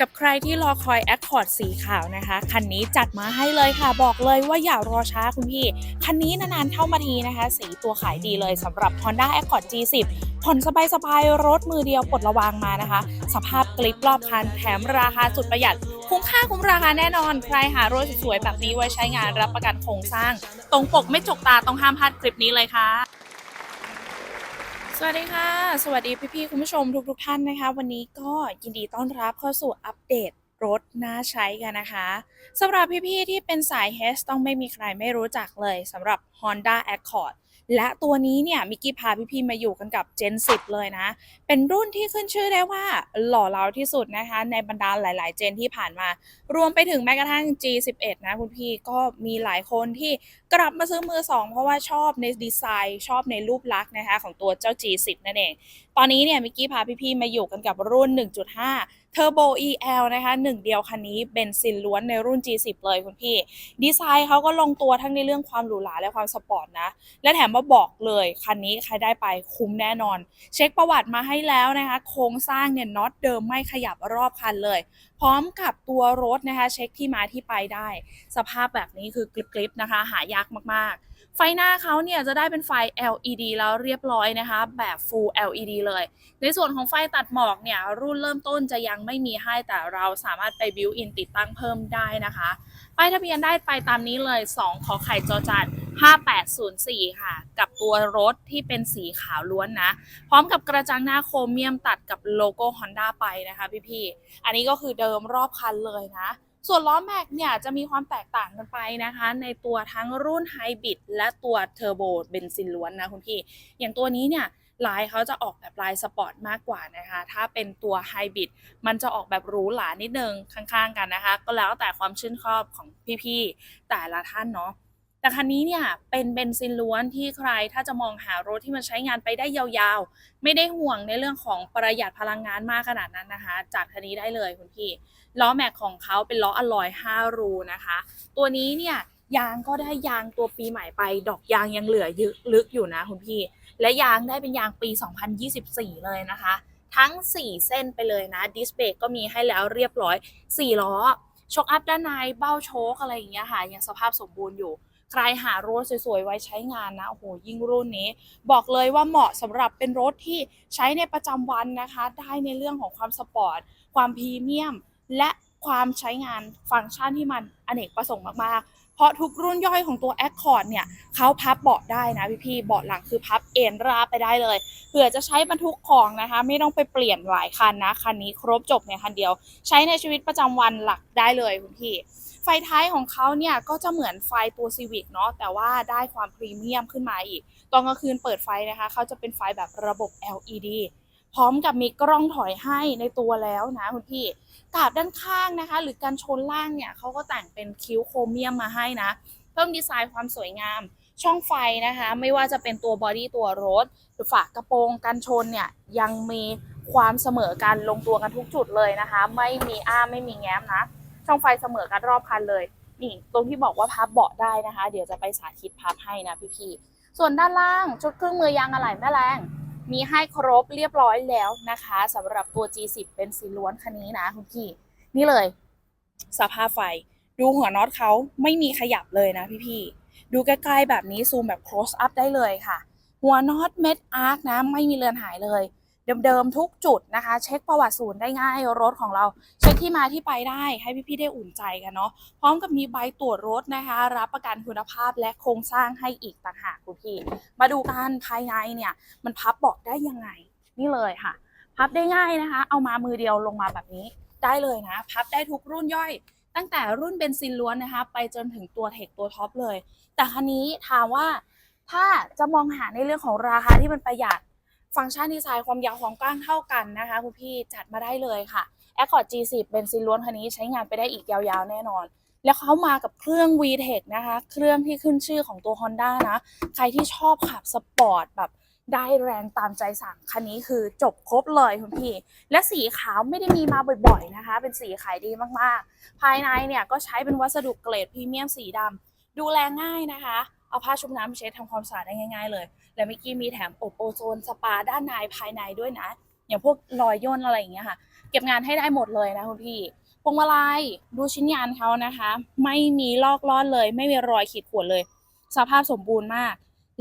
กับใครที่รอคอย Accord สีขาวนะคะ คันนี้จัดมาให้เลยค่ะ บอกเลยว่าอย่ารอช้าคุณพี่ คันนี้นานๆเข้ามาทีนะคะ สีตัวขายดีเลยสำหรับ Honda Accord G10 ผ่อนสบายๆ รถมือเดียวปลดระวางมานะคะ สภาพกลิปรอบคันแถมราคาสุดประหยัด คุ้มค่าคุ้มราคาแน่นอน ใครหารถสวยๆแบบนี้ไว้ใช้งานรับประกันโครงสร้าง ตรงปกไม่จกตาต้องห้ามพลาดคลิปนี้เลยค่ะ สวัสดีค่ะ สวัสดีพี่ๆคุณผู้ชมทุกๆท่านนะคะ วันนี้ก็ยินดีต้อนรับเข้าสู่อัปเดตรถน่าใช้กันนะคะสำหรับพี่ๆที่เป็นสาย h ต้องไม่มีใครไม่รู้จักเลยสำหรับ Honda Accord และตัวนี้เนี่ยมิกกี้พาพี่ๆมาอยู่กันกับ Gen 10 เลยนะ เป็นรุ่นที่ขึ้นชื่อได้ว่าหล่อเหลาที่สุดนะคะ ในบรรดาหลาย ๆ เจนที่ผ่านมา รวมไปถึงแม้กระทั่ง G11 นะคุณพี่ก็มีหลายคนที่กลับมาซื้อมือสองเพราะว่าชอบในดีไซน์ ชอบในรูปลักษณ์นะคะของตัวเจ้า G10 นั่นเอง อนนี้เนี่ยมิกกี้พาพี่ๆมาอยู่กันกับรุ่น 1.5 Turbo EL นะคะหนึ่งเดียวคันนี้เบนซินล้วนในรุ่น G10 เลยคุณพี่ ดีไซน์เขาก็ลงตัวทั้งในเรื่องความหรูหราและความสปอร์ตนะ และแถมมาบอกเลยคันนี้ใครได้ไปคุ้มแน่นอน เช็คประวัติมาให้แล้วนะคะ โครงสร้างเนี่ยน็อตเดิมไม่ขยับรอบคันเลย พร้อมกับตัวรถนะคะ เช็คที่มาที่ไปได้ สภาพแบบนี้คือกริบๆนะคะ หายากมากๆ ไฟหน้าเขาเนี่ยจะได้เป็นไฟ LED แล้วเรียบร้อยนะคะ แบบ Full LED เลย ในส่วนของไฟตัดหมอกเนี่ยรุ่นเริ่มต้นจะยังไม่มีให้แต่เราสามารถไปบิวอินติดตั้งเพิ่มได้นะคะป้ายทะเบียนได้ไปตามนี้เลย 2 ขอไข่จอจาน5804 ค่ะ กับตัวรถที่เป็นสีขาวล้วนนะ พร้อมกับกระจังหน้าโครเมียมตัดกับโลโก้ Honda ไปนะคะพี่ๆ อันนี้ก็คือเดิมรอบคันเลยนะ ส่วนล้อแม็กเนี่ยจะมีความแตกต่างกันไปนะคะ ในตัวทั้งรุ่นไฮบริดและตัวเทอร์โบเบนซินล้วนนะคุณพี่ อย่างตัวนี้เนี่ยลายเขาจะออกแบบลายสปอร์ตมากกว่านะคะ ถ้าเป็นตัวไฮบริดมันจะออกแบบหรูหรานิดนึงข้างๆกันนะคะ ก็แล้วแต่ความชื่นชอบของพี่ๆแต่ละท่านเนาะ แต่คันนี้เนี่ยเป็นเบนซินล้วนที่ใครถ้าจะมองหารถที่มันใช้งานไปได้ยาวๆ ไม่ได้ห่วงในเรื่องของประหยัดพลังงานมากขนาดนั้นนะคะ จากคันนี้ได้เลยคุณพี่ ล้อแม็กของเขาเป็นล้ออลลอย 5 รูนะคะ ตัวนี้เนี่ยยางก็ได้ยางตัวปีใหม่ไป ดอกยางยังเหลือยึลึกอยู่นะคุณพี่ และยางได้เป็นยางปี 2024 เลยนะคะ ทั้ง 4 เส้นไปเลยนะดิสเบรกก็มีให้แล้วเรียบร้อย 4 ล้อชกอัพด้านในเบ้าโชคอะไรอย่างเงี้ยค่ะยังสภาพสมบูรณ์อยู่ ใครหารถสวยๆไว้ใช้งานนะโอ้โหยิ่งรุ่นนี้ บอกเลยว่าเหมาะสำหรับเป็นรถที่ใช้ในประจำวันนะคะ ได้ในเรื่องของความสปอร์ต ความพรีเมียม และความใช้งานฟังก์ชันที่มันอเนกประสงค์มากๆ เพราะทุกรุ่นย่อยของตัว Accord เนี่ยเขาพับเบาะได้นะพี่ๆเบาะหลังคือพับเอนราไปได้เลยเผื่อจะใช้บรรทุกของนะคะ ไม่ต้องไปเปลี่ยนหลายคันนะ คันนี้ครบจบในคันเดียว ใช้ในชีวิตประจำวันหลักได้เลยคุณพี่ ฟท้ายของเขาเนี่ยก็จะเหมือนไฟตัว Civic เนาะแต่ว่าได้ความพรีเมียมขึ้นมาอีก ตอนกลางคืนเปิดไฟนะคะเขาจะเป็นไฟแบบระบบ LED พร้อมกับมีกล้องถอยให้ในตัวแล้วนะคุณพี่กาบด้านข้างนะคะ หรือการชนล่างเนี่ยเขาก็แต่งเป็นคิ้วโครเมียมมาให้นะ เพิ่มดีไซน์ความสวยงาม ช่องไฟนะคะ ไม่ว่าจะเป็นตัวบอดี้ตัวรถหรือฝากระโปรงกันชนเนี่ยยังมีความเสมอกันลงตัวกันทุกจุดเลยนะคะ ไม่มีอ้าไม่มีแง้มนะ ช่องไฟเสมอกันรอบคันเลย นี่ตรงที่บอกว่าพับเบาะได้นะคะ เดี๋ยวจะไปสาธิตพับให้นะพี่ๆส่วนด้านล่างชุดเครื่องมือยางอะไหล่แม่แรงมีให้ครบเรียบร้อยแล้วนะคะสำหรับตัว G10 เป็นสีล้วนคันนี้นะคุณพี่ นี่เลย สภาพไฟ ดูหัวน็อตเขาไม่มีขยับเลยนะพี่ๆดูใกล้ๆแบบนี้ซูมแบบ close up ได้เลยค่ะ หัวน็อตเม็ดอาร์คนะ ไม่มีเลือนหายเลย เดิมๆทุกจุดนะคะ เช็คประวัติศูนย์ได้ง่ายรถของเรา เช็คที่มาที่ไปได้ให้พี่ๆได้อุ่นใจกันเนาะพร้อมกับมีใบตรวจรถนะคะ รับประกันคุณภาพและโครงสร้างให้อีกต่างหากคุณพี่ มาดูกันภายในเนี่ยมันพับบาะได้ยังไง นี่เลยค่ะ พับได้ง่ายนะคะ เอามามือเดียวลงมาแบบนี้ได้เลยนะ พับได้ทุกรุ่นย่อยตั้งแต่รุ่นเบนซินล้วนนะคะ ไปจนถึงตัวเทคตัวท็อปเลย แต่คันนี้ถามว่าถ้าจะมองหาในเรื่องของราคาที่มันประหยัด ฟังก์ชันดีไซน์ความยาวความกว้างเท่ากันนะคะคุณพี่จัดมาได้เลยค่ะ Accord G10 เบนซินล้วนคันนี้ใช้งานไปได้อีกยาวๆ แน่นอน แล้วเขามากับเครื่อง VTEC นะคะ เครื่องที่ขึ้นชื่อของตัว Honda นะ ใครที่ชอบขับสปอร์ตแบบได้แรงตามใจสั่งคันนี้คือจบครบเลยคุณพี่ และสีขาวไม่ได้มีมาบ่อยๆนะคะ เป็นสีขายดีมากๆ ภายในเนี่ยก็ใช้เป็นวัสดุเกรดพรีเมียมสีดำดูแลง่ายนะคะ เอาผ้าชุบน้ำไปเช็ดทำความสะอาดได้ง่าย ๆ เลย และเมื่อกี้มีแถมอบโอโซนสปาด้านในภายในด้วยนะ อย่างพวกรอยย่นอะไรอย่างเงี้ยค่ะ เก็บงานให้ได้หมดเลยนะคุณพี่พวงมาลัยดูชิ้นงานเขานะคะ ไม่มีลอกลอดเลย ไม่มีรอยขีดข่วนเลย สภาพสมบูรณ์มาก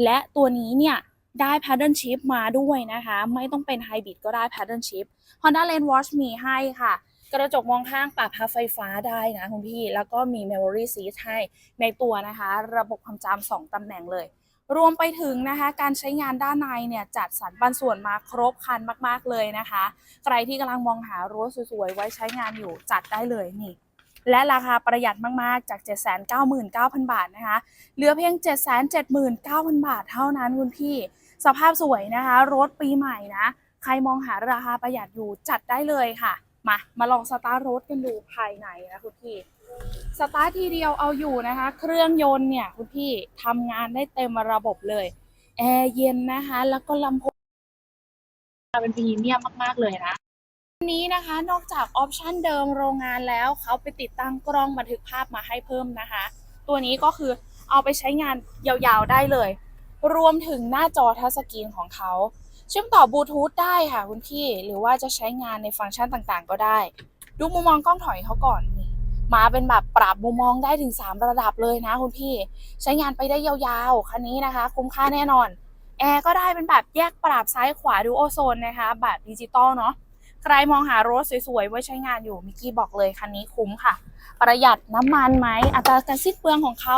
และตัวนี้เนี่ยได้ paddle shift มาด้วยนะคะ ไม่ต้องเป็นไฮบริดก็ได้ paddle shift Honda Lane Watch มีให้ค่ะ กระจกมองข้างปรับพับไฟฟ้าได้นะคุณพี่ แล้วก็มี memory seat ให้ในตัวนะคะ ระบบความจำสองตำแหน่งเลย รวมไปถึงนะคะ การใช้งานด้านในเนี่ย จัดสรรปันส่วนมาครบครันมาก ๆ เลยนะคะ ใครที่กำลังมองหารถสวย ๆ ไว้ใช้งานอยู่จัดได้เลยนี่และราคาประหยัดมาก ๆ จาก 799,000 บาทนะคะ เหลือเพียง 779,000 บาทเท่านั้นคุณพี่ สภาพสวยนะคะ รถปีใหม่นะ ใครมองหาราคาประหยัดอยู่จัดได้เลยค่ะ มา มาลองสตาร์ทรถกันดูภายในนะคุณพี่ สตาร์ททีเดียวเอาอยู่นะคะ เครื่องยนต์เนี่ยคุณพี่ทำงานได้เต็มระบบเลย แอร์เย็นนะคะ แล้วก็ลำโพงเป็นพรีเมียมมาก ๆ เลยนะวันนี้นะคะ นอกจากออปชันเดิมโรงงานแล้ว เขาไปติดตั้งกล้องบันทึกภาพมาให้เพิ่มนะคะ ตัวนี้ก็คือเอาไปใช้งานยาวๆได้เลย รวมถึงหน้าจอทัชสกรีนของเขา เชื่อมต่อบลูทูธได้ค่ะคุณพี่ หรือว่าจะใช้งานในฟังก์ชันต่างๆ ก็ได้ ดูมุมมองกล้องถอยเขาก่อนนี่มาเป็นแบบปรับมุมมองได้ถึง 3 ระดับเลยนะคุณพี่ ใช้งานไปได้ยาวๆ คันนี้นะคะ คุ้มค่าแน่นอน แอร์ก็ได้เป็นแบบแยกปรับซ้ายขวาดูโอโซนนะคะ แบบดิจิตอลเนาะใครมองหารถสวยๆ ไว้ใช้งานอยู่มิกกี้บอกเลยคันนี้คุ้มค่ะ ประหยัดน้ำมันไหมอัตราการสิ้นเปลืองของเขา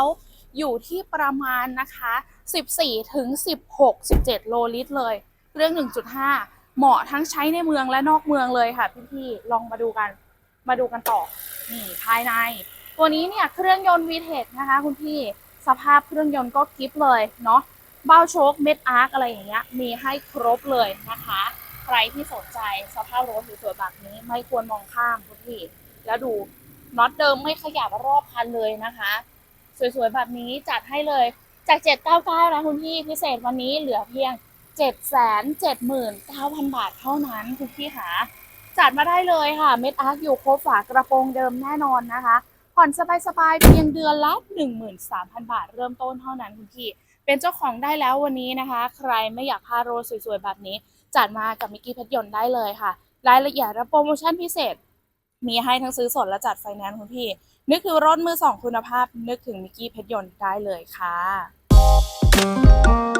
อยู่ที่ประมาณนะคะ 14ถึง16 17 โลลิตรเลย เรื่อง 1.5 เหมาะทั้งใช้ในเมืองและนอกเมืองเลยค่ะพี่ๆลองมาดูกันมาดูกันต่อนี่ภายใน ตัวนี้เนี่ยเครื่องยนต์ VTEC นะคะคุณพี่สภาพเครื่องยนต์ก็กิฟเลยเนาะเบ้าโชคเม็ดอาร์คอะไรอย่างเงี้ยมีให้ครบเลยนะคะ ใครที่สนใจสภาพรถสวยๆแบบนี้ไม่ควรมองข้ามคุณพี่ แล้วดูน็อตเดิมไม่ขยับรอบคันเลยนะคะ สวยๆแบบนี้จัดให้เลยจาก 799นะคุณพี่พิเศษวันนี้เหลือเพียง 779,000 บาทเท่านั้นคุณพี่ค่ะจัดมาได้เลยค่ะ เม็ดอาร์คอยู่ครบฝากระโปรงเดิมแน่นอนนะคะ ผ่อนสบายๆ เพียงเดือนละ 13,000 บาทเริ่มต้นเท่านั้นคุณพี่ เป็นเจ้าของได้แล้ววันนี้นะคะ ใครไม่อยากพาดรสวยๆ แบบนี้ จัดมากับมิกกี้เพชรยนต์ได้เลยค่ะ รายละเอียดและโปรโมชั่นพิเศษ มีให้ทั้งซื้อสดและจัดไฟแนนซ์คุณพี่ นึกถึงรถมือสองคุณภาพ นึกถึงมิกกี้เพชรยนต์ได้เลยค่ะ